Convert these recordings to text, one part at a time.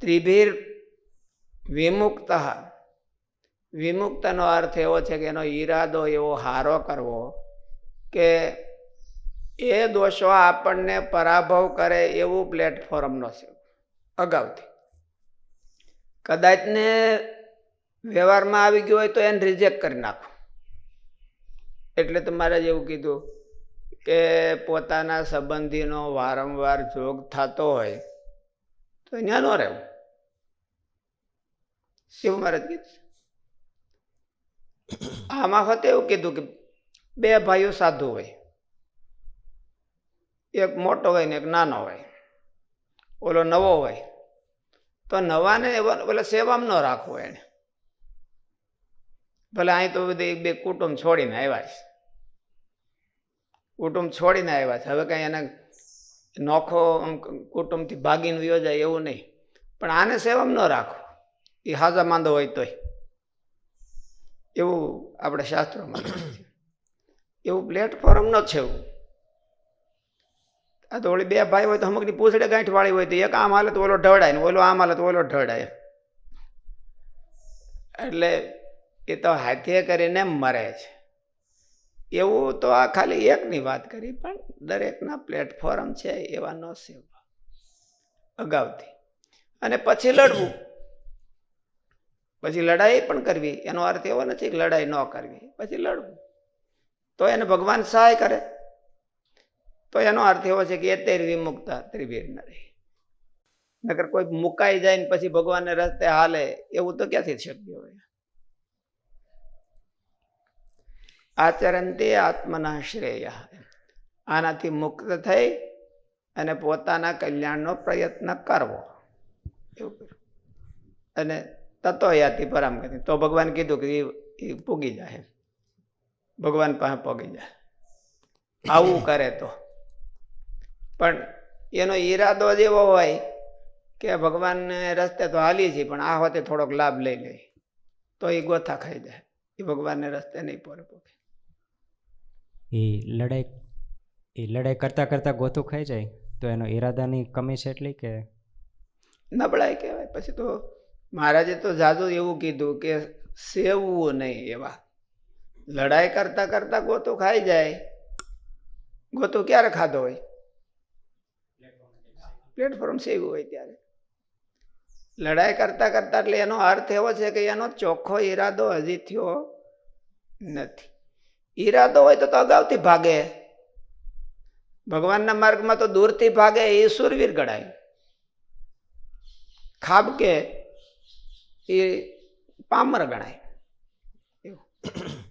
ત્રિભીર વિમુક્ત. વિમુક્તનો અર્થ એવો છે કે એનો ઈરાદો એવો હારો કરવો કે એ દોષો આપણને પરાભવ કરે એવું પ્લેટફોર્મનો છે અગાઉથી. કદાચને વ્યવહારમાં આવી ગયો હોય તો એને રિજેક્ટ કરી નાખો. એટલે તમારે જેવું કીધું કે પોતાના સંબંધીનો વારંવાર જોગ થતો હોય તો ત્યાં ન રહેવું શિવ મહારાજ કીધું આમાં વખતે એવું કીધું કે બે ભાઈઓ સાધુ હોય. એક મોટો હોય ને એક નાનો હોય. ઓલો નવો હોય. તો નવાને પેલા સેવામાં ન રાખવો એને. ભલે અહીં તો બધી બે કુટુંબ છોડીને આવ્યા છે. કુટુંબ છોડીને આવ્યા છે. હવે કાંઈ એને નોખો કુટુંબથી ભાગીને વયો એવું નહીં. પણ આને સેવામાં ન રાખો. એ હાજા માંદો હોય તોય. એવું આપણે શાસ્ત્રોમાં એવું પ્લેટફોર્મ ન છે એવું આ તો ઓલી બે ભાઈ હોય તો અમુકની પૂછડે ગાંઠ વાળી હોય તો એક આમ તો ઓલો ઢળાય ને ઓલો આમ તો ઓલો ઢળાય એટલે એ તો હાથે કરીને મરે છે. એવું તો આ ખાલી એકની વાત કરી, પણ દરેકના પ્લેટફોર્મ છે એવા ન સેવા અગાઉથી. અને પછી લડવું. પછી લડાઈ પણ કરવી, એનો અર્થ એવો નથી કે લડાઈ ન કરવી, પછી લડવું. તો એને ભગવાન સહાય કરે. તો એનો અર્થ એવો છે કે એ તેર વિમુક્ત ન રહી. નકર કોઈ મુકાઈ જાય ને પછી ભગવાનને રસ્તે હાલે, એવું તો ક્યાંથી શક્ય હોય? આચરંતે આત્મના શ્રેય. આનાથી મુક્ત થઈ અને પોતાના કલ્યાણનો પ્રયત્ન કરવો. એવું અને તતો યાતિ પરામ કરી. તો ભગવાન કીધું કે એ પૂગી જાય. ભગવાન પાસે પોગી જાય. આવું કરે તો. પણ એનો ઈરાદો જ એવો હોય કે ભગવાનને રસ્તે તો હાલી છે, પણ આ હોતે થોડોક લાભ લઈ લે. તો એ ગોથા ખાઈ જાય. એ ભગવાનને રસ્તે નહીં પોગે. એ લડાઈ એ લડાઈ કરતાં કરતાં ગોથું ખાઈ જાય, તો એનો ઈરાદાની કમી છે એટલી કે? નબળાઈ કહેવાય. પછી તો મહારાજે તો જાદુ એવું કીધું કે સેવવું નહીં એવા. લડાઈ કરતાં કરતાં ગોતું ખાઈ જાય. ગોતું ક્યારે ખાધો હોય? પ્લેટફોર્મ સેવું હોય ત્યારે. લડાઈ કરતાં કરતાં એટલે એનો અર્થ એવો છે કે એનો ચોખ્ખો ઈરાદો હજી થયો નથી. ઈરાદો હોય તો તો અગાઉથી ભાગે. ભગવાનના માર્ગમાં તો દૂરથી ભાગે એ સુરવીર ગણાય. ખાબકે એ પામર ગણાય. એવું.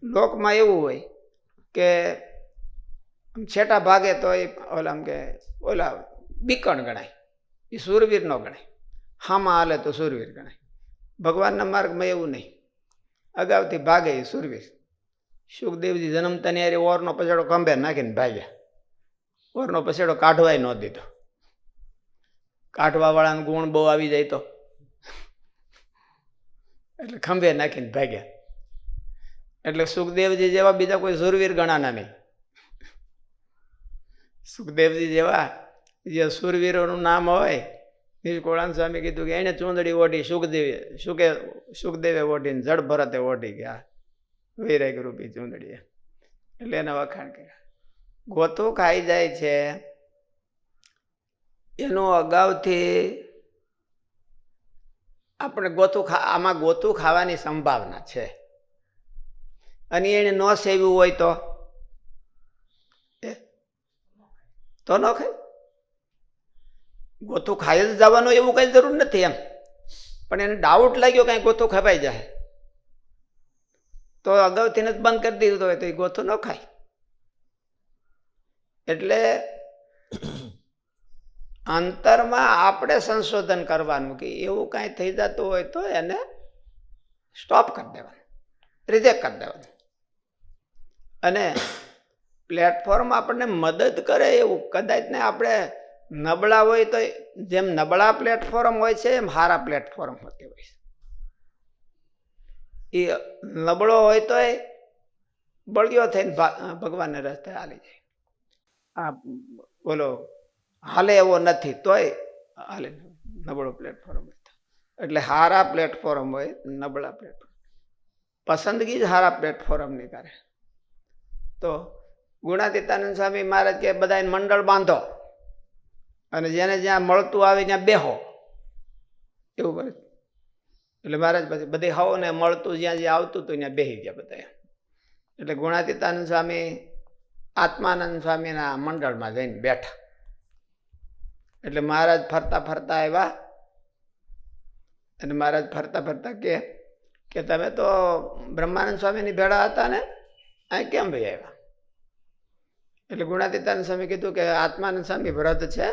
લોકમાં એવું હોય કે આમ છેટા ભાગે તો એ ઓલા આમ કે ઓલા બીકણ ગણાય. એ સુરવીર ન ગણાય. હામાં હાલે તો સુરવીર ગણાય. ભગવાનના માર્ગમાં એવું નહીં. અગાઉથી ભાગે એ સુરવીર. સુખદેવજી જન્મતા ત્યારે ઓરનો પછાડો ખંભે નાખીને ભાગ્યા ઓરનો પછાડો કાઢવાય ન દીધો. કાઢવાવાળાનો ગુણ બહુ આવી જાય તો. એટલે ખંભે નાખીને ભાગ્યા એટલે સુખદેવજી જેવા બીજા કોઈ સુરવીર ગણાના નહીં. સુખદેવજી જેવા જે સુરવીરોનું નામ હોય નિષ્કોળાન સ્વામી કીધું કે એને ચૂંદડી ઓઢી, સુખદેવી સુકે સુખદેવે ઓઢીને જડ ભરતે ઓઢી ગયા. વૈરાગ રૂપી ચૂંદડીએ. એટલે એના વખાણ કર્યા. ગોતું ખાઈ જાય છે. એનું અગાઉથી આપણે ગોતું ખા, આમાં ગોતું ખાવાની સંભાવના છે. અને એને ન સેવ્યું હોય તો? તો ન ખાય? ગોતું ખાઈ જ જવાનું એવું કંઈ જરૂર નથી એમ. પણ એને ડાઉટ લાગ્યો કાંઈ ગોતું ખવાઈ જાય. તો અગાઉથી જ બંધ કરી દીધું હોય તો એ ગોથો ન ખાય. એટલે અંતરમાં આપણે સંશોધન કરવાનું કે એવું કાંઈ થઈ જતું હોય તો એને સ્ટોપ કરી દેવાનું રિજેક્ટ કરી દેવાનું. અને પ્લેટફોર્મ આપણને મદદ કરે એવું. કદાચ ને આપણે નબળા હોય તો જેમ નબળા પ્લેટફોર્મ હોય છે, એમ સારા પ્લેટફોર્મ હોતી હોય છે. એ નબળો હોય તો એ બળ્યો થઈને ભગવાનને રસ્તે હાલી જાય. આ બોલો, હાલે એવો નથી તોય હાલે નબળો પ્લેટફોર્મ હોય એટલે હારા પ્લેટફોર્મ હોય, નબળા પ્લેટફોર્મ પસંદગી જ હારા પ્લેટફોર્મની કરે. તો ગુણાતીતાનંદ સ્વામી મહારાજ કે બધાને મંડળ બાંધો અને જેને જ્યાં મળતું આવે ત્યાં બેહો. એવું કરે એટલે મહારાજ પછી બધી ને મળતું, જ્યાં જ્યાં આવતું હતું, ત્યાં બેસી ગયા બધા એટલે ગુણાતીતાનંદ સ્વામી આત્માનંદ સ્વામીના મંડળમાં જઈને બેઠા. એટલે મહારાજ ફરતા ફરતા આવ્યા. અને મહારાજ ફરતા ફરતા કે કે તમે તો બ્રહ્માનંદ સ્વામીની ભેળા હતા ને? અહીં કેમ ભાઈ આવ્યા? એટલે ગુણાતીતાનંદ સ્વામી કીધું કે આત્માનંદ સ્વામી વ્રત છે.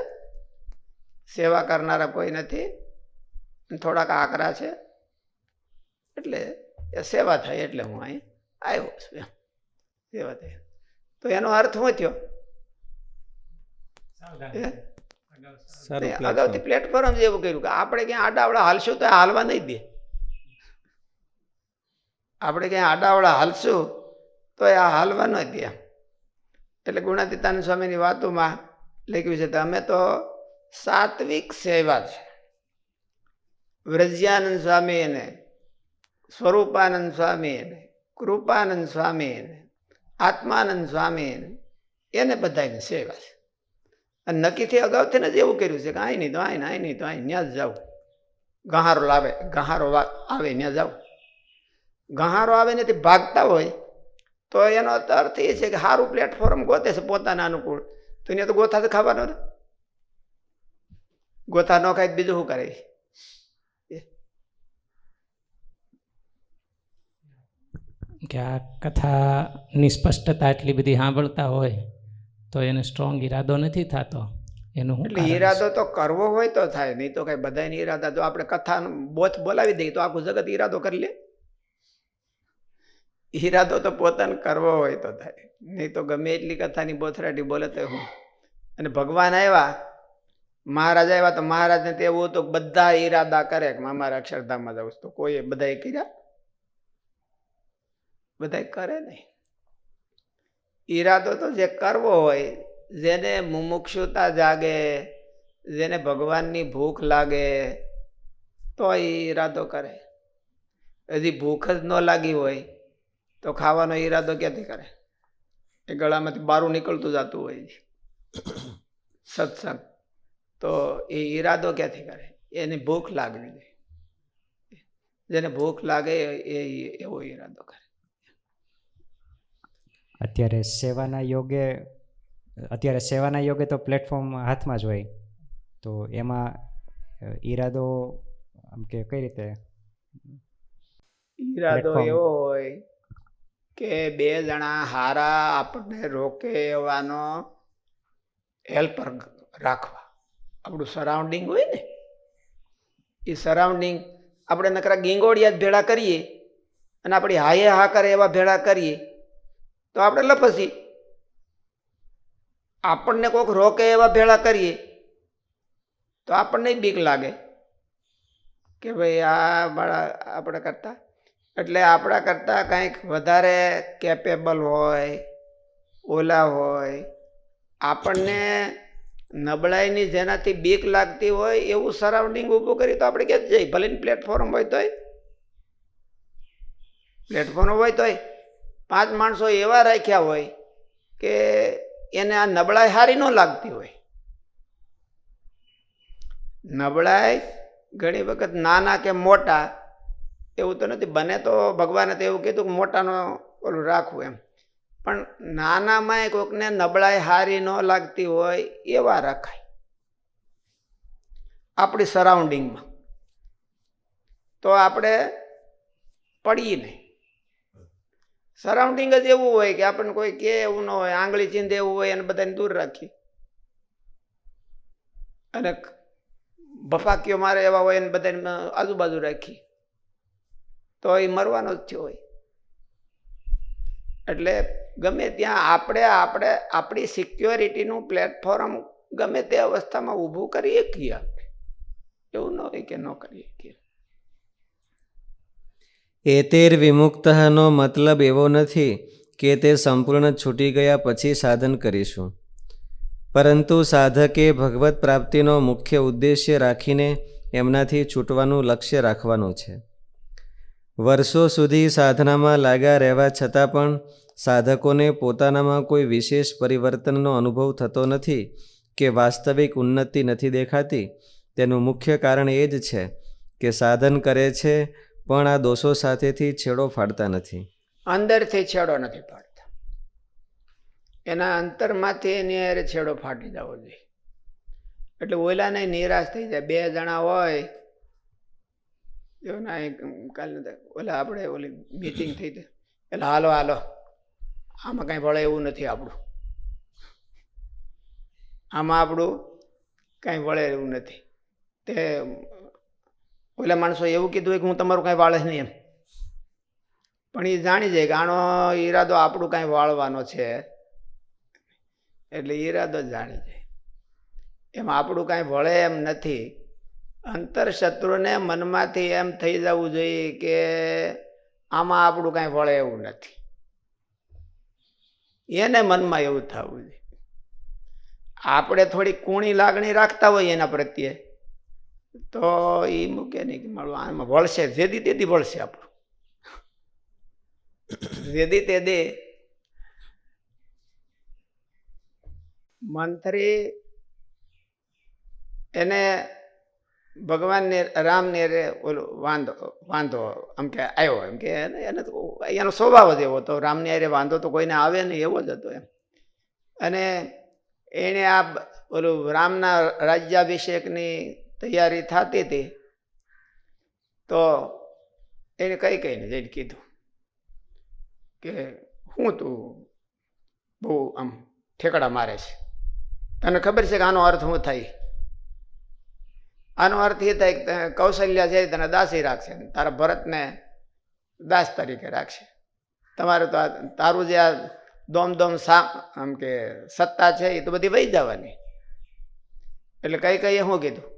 સેવા કરનારા કોઈ નથી. થોડાક આકરા છે. એટલે એ સેવા થાય એટલે હું અહીં આવ્યો છું એમ. સેવા થઈ તો એનો અર્થ શું થયો? અગાઉથી પ્લેટફોર્મ જેવું કર્યું કે આપણે ક્યાં આડાવડા હાલશું તો એ હાલવા નહીં દે. આપણે ક્યાં આડાવડા હાલશું તો એ આ હાલવા ન દે એટલે ગુણાતીતાન સ્વામીની વાતોમાં લખ્યું છે કે અમે તો સાત્વિક સેવા છે. વ્રજ્યાનંદ સ્વામી એને સ્વરૂપાનંદ સ્વામી એને કૃપાનંદ સ્વામી એને આત્માનંદ સ્વામી એને એને બધાની સેવા છે. અને નક્કીથી અગાઉથી જ એવું કર્યું છે કે અહીં નહીં તો અહીં અહીં નહીં તો અહીં ત્યાં જ જાઉં ગહારો લાવે, ગહારો આવે ત્યાં જાઉં ગહારો આવે ને ભાગતા હોય, તો એનો અર્થ એ છે કે સારું પ્લેટફોર્મ ગોતે છે પોતાના અનુકૂળ. તો એને તો ગોથા તો ખાવાનો ને. ગોથા ન ખાય બીજું શું કરે? કે આ કથાની સ્પષ્ટતા એટલી બધી સાંભળતા હોય તો એને સ્ટ્રોંગ ઈરાદો નથી થતો. એનું એટલે ઈરાદો તો કરવો હોય તો થાય નહીં તો કઈ બધાને ઈરાદા તો આપણે કથા બોથ બોલાવી દઈએ તો આખું જગત ઈરાદો કરી લે. ઈરાદો તો પોતાને કરવો હોય તો થાય નહીં તો ગમે એટલી કથાની બોથરાટી બોલે તો હું. અને ભગવાન આવ્યા મહારાજ આવ્યા તો મહારાજને તો એવું હતું કે બધા ઈરાદા કરે કે મારા અક્ષરધામમાં જવું. તો કોઈ બધાએ કર્યા? બધાએ કરે નહીં. ઈરાદો તો જે કરવો હોય જેને મુમુક્ષુતા જાગે જેને ભગવાનની ભૂખ લાગે તો એ ઈરાદો કરે. હજી ભૂખ જ ન લાગી હોય તો ખાવાનો ઈરાદો ક્યાંથી કરે? એ ગળામાંથી બારું નીકળતું જતું હોય છે. સત્સંગ. તો એ ઈરાદો ક્યાંથી કરે? એની ભૂખ લાગવી જોઈએ. જેને ભૂખ લાગે એ એવો ઈરાદો કરે. અત્યારે સેવાના યોગે અત્યારે સેવાના યોગે તો પ્લેટફોર્મ હાથમાં જ હોય. તો એમાં ઈરાદો આમ કે કઈ રીતે? ઈરાદો એવો હોય કે બે જણા હારા આપણને રોકે એવાનો હેલ્પર રાખવા. આપણું સરાઉન્ડિંગ હોય ને એ સરાઉન્ડિંગ આપણે નકરા ગીંગોળિયા જ ભેળા કરીએ અને આપણી હાયે હા કરે એવા ભેળા કરીએ. તો આપણે લપસી આપણને કોઈક રોકે એવા ભેળા કરીએ, તો આપણને બીક લાગે કે ભાઈ આ મારા આપણે કરતા, એટલે આપણા કરતાં કંઈક વધારે કેપેબલ હોય, ઓલા હોય, આપણને નબળાઈની જેનાથી બીક લાગતી હોય એવું સરાઉન્ડિંગ ઊભું કરી તો આપણે ક્યાં જઈએ. ભલે પ્લેટફોર્મ હોય તોય. પ્લેટફોર્મ હોય તોય. પાંચ માણસો એવા રાખ્યા હોય કે એને આ નબળાઈ સારી ન લાગતી હોય. નબળાઈ ઘણી વખત નાના કે મોટા, એવું તો નથી, બને તો ભગવાને તો એવું કીધું કે મોટાનો ઓલું રાખવું એમ. પણ નાનામાં કોઈકને નબળાઈ હારી ન લાગતી હોય એવા રખાય. આપણી સરાઉન્ડિંગમાં. તો આપણે પડીએ નહીં. સરાઉન્ડિંગ જ એવું હોય કે આપણને કોઈ કે એવું ન હોય, આંગળી ચીંધે એવું હોય અને બધાને દૂર રાખીએ. અને ભફાકીઓ મારે એવા હોય અને બધાને આજુબાજુ રાખી તો એ મરવાનો જ થયો હોય. એટલે ગમે ત્યાં આપણે આપણે, આપણી સિક્યોરિટીનું પ્લેટફોર્મ ગમે તે અવસ્થામાં ઊભું કરી શકીએ આપણે. એવું ન હોય કે ન કરી શકીએ. એતેર વિમુક્તનો મતલબ એવો નથી કે તે સંપૂર્ણ છૂટી ગયા પછી સાધન કરીશું. પરંતુ સાધકે ભગવત પ્રાપ્તિનો મુખ્ય ઉદ્દેશ્ય રાખીને એમનાથી છૂટવાનું લક્ષ્ય રાખવાનું છે. વર્ષો સુધી સાધનામાં લાગ્યા રહેવા છતાં પણ સાધકોને પોતાનામાં કોઈ વિશેષ પરિવર્તનનો અનુભવ થતો નથી કે વાસ્તવિક ઉન્નતિ નથી દેખાતી. તેનું મુખ્ય કારણ એ જ છે કે સાધન કરે છે પણ આ દોષો સાથેથી છેડો ફાડતા નથી. અંદરથી છેડો નથી ફાડતા. એના અંતરમાંથી એની અરે છેડો ફાટી જવો જોઈએ. એટલે ઓલાને નિરાશ થઈ જાય. બે જણા હોય, એના ના કાલે ઓલા આપણે ઓલી મીટિંગ થઈ હતી. એટલે હાલો હાલો. આમાં કાંઈ ભળે એવું નથી આપણું. આમાં આપણું કાંઈ વળે એવું નથી. તે ઓલા માણસો એવું કીધું કે હું તમારું કાંઈ વાળે નહીં એમ. પણ એ જાણી જાય કે આનો ઈરાદો આપણું કાંઈ વાળવાનો છે. એટલે ઈરાદો જાણી જાય. એમાં આપણું કાંઈ વળે એમ નથી. અંતર શત્રુને મનમાંથી એમ થઈ જવું જોઈએ કે આમાં આપણું કાંઈ વળે એવું નથી. એને મનમાં એવું થવું જોઈએ. આપણે થોડી કૂણી લાગણી રાખતા હોઈએ એના પ્રત્યે. તો એ મૂકે નહીં કે મારું આમાં વળશે, જેદી તેદી વળશે આપણું. જેદી તેદી. મંત્રી એને ભગવાનને, રામને રે ઓલો વાંધો વાંધો એમ કે આવ્યો એમ કે એને તો એનો સ્વભાવ જ એવો હતો. રામને અરે વાંધો તો કોઈને આવે નહીં, એવો જ હતો એમ. અને એણે આ ઓલું રામના રાજ્યાભિષેકની તૈયારી થતી હતી. તો એને કઈ કઈને જઈને કીધું કે હું તું બહુ આમ ઠેકડા મારે છે. તને ખબર છે કે આનો અર્થ શું થાય? આનો અર્થ એ થાય કે કૌશલ્યા છે તને દાસી રાખશે તારા ભરતને દાસ તરીકે રાખશે. તમારું તો તારું જે આ દોમ દોમ સા આમ કે સત્તા છે એ તો બધી વહી જવાની. એટલે કઈ કઈ શું કીધું?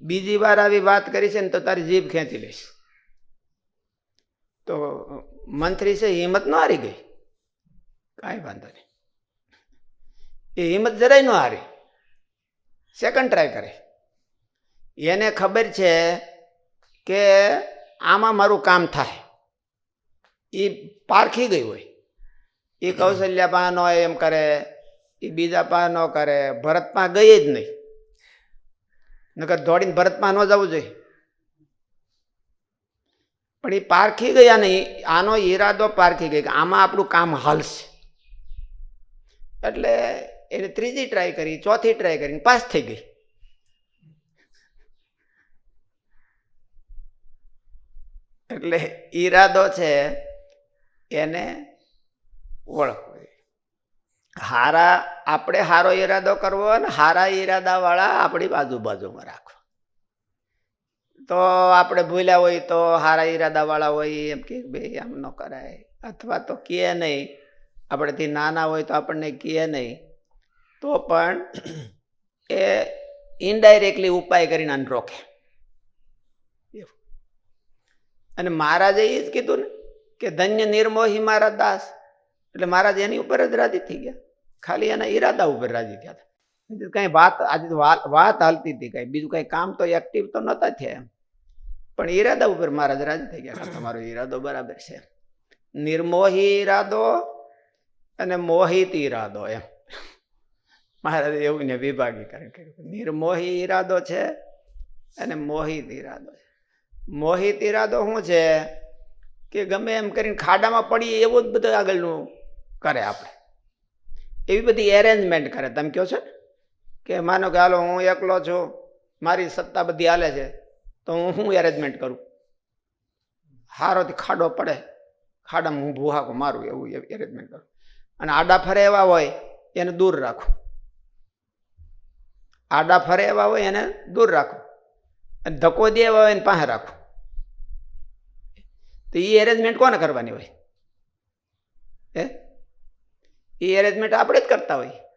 બીજી વાર આવી વાત કરી છે ને તો તારી જીભ ખેંચી લઈશ. તો મંત્રી છે, હિંમત ન હારી ગઈ. કાંઈ વાંધો નહીં. એ હિંમત જરાય ન હારી. સેકન્ડ ટ્રાય કરે. એને ખબર છે કે આમાં મારું કામ થાય. એ પારખી ગઈ હોય. એ કૌશલ્યા પા ન એમ કરે એ બીજા પા ન કરે, ભરતમાં ગઈ જ નહીં. નકર દોડીને ભરતમાં ન જવું જોઈએ પણ એ પારખી ગયા નહીં આનો ઈરાદો પારખી ગઈ કે આમાં આપણું કામ હાલશે એટલે એને ત્રીજી ટ્રાય કરી, ચોથી ટ્રાય કરીને પાસ થઈ ગઈ એટલે ઈરાદો છે એને જોઈએ. હારા આપણે હારો ઈરાદો કરવો અને હારા ઈરાદાવાળા આપણી બાજુ બાજુમાં રાખવા તો આપણે ભૂલ્યા હોય તો હારા ઈરાદાવાળા હોય એમ કે ભાઈ આમ ન કરાય. અથવા તો કહે નહીં, આપણેથી નાના હોય તો આપણને કહે નહીં. તો પણ એ ઇનડાયરેક્ટલી ઉપાય કરીને આને રોકે. અને મહારાજે એ જ કીધું ને કે ધન્ય નિર્મોહી મારા દાસ. એટલે મહારાજ એની ઉપર જ રાજી થઈ ગયા. ખાલી એના ઈરાદા ઉપર રાજી થયા હતા. કાંઈ વાત, આજે વાત હાલતી હતી કાંઈ. બીજું કાંઈ કામ તો એક્ટિવ તો નહોતા થયા એમ. પણ ઈરાદા ઉપર મહારાજ રાજી થઈ ગયા તમારો ઈરાદો બરાબર છે. નિર્મોહી ઈરાદો અને મોહિત ઈરાદો એમ. મહારાજે એવું ને વિભાગીકરણ કર્યું નિર્મોહી ઈરાદો છે અને મોહિત ઈરાદો છે. મોહિત ઈરાદો શું છે? કે ગમે એમ કરીને ખાડામાં પડીએ, એવું જ બધું આગળનું કરે આપણે. એવી બધી એરેન્જમેન્ટ કરે. તમે કહો છો કે માનો કે હાલો, હું એકલો છું, મારી સત્તા બધી હાલે છે, તો હું શું એરેન્જમેન્ટ કરું? હારોથી ખાડો પડે. ખાડામાં હું ભૂહાકો મારું એવું એરેન્જમેન્ટ કરું. અને આડા ફરે એવા હોય, એને દૂર રાખું. આડા ફરે એવા હોય, એને દૂર રાખું. અને ધક્કો દે એવા હોય, એને પાસે રાખું. તો એ એરેન્જમેન્ટ કોને કરવાની હોય? હે? એ એરેન્જમેન્ટ આપણે જ કરતા હોય.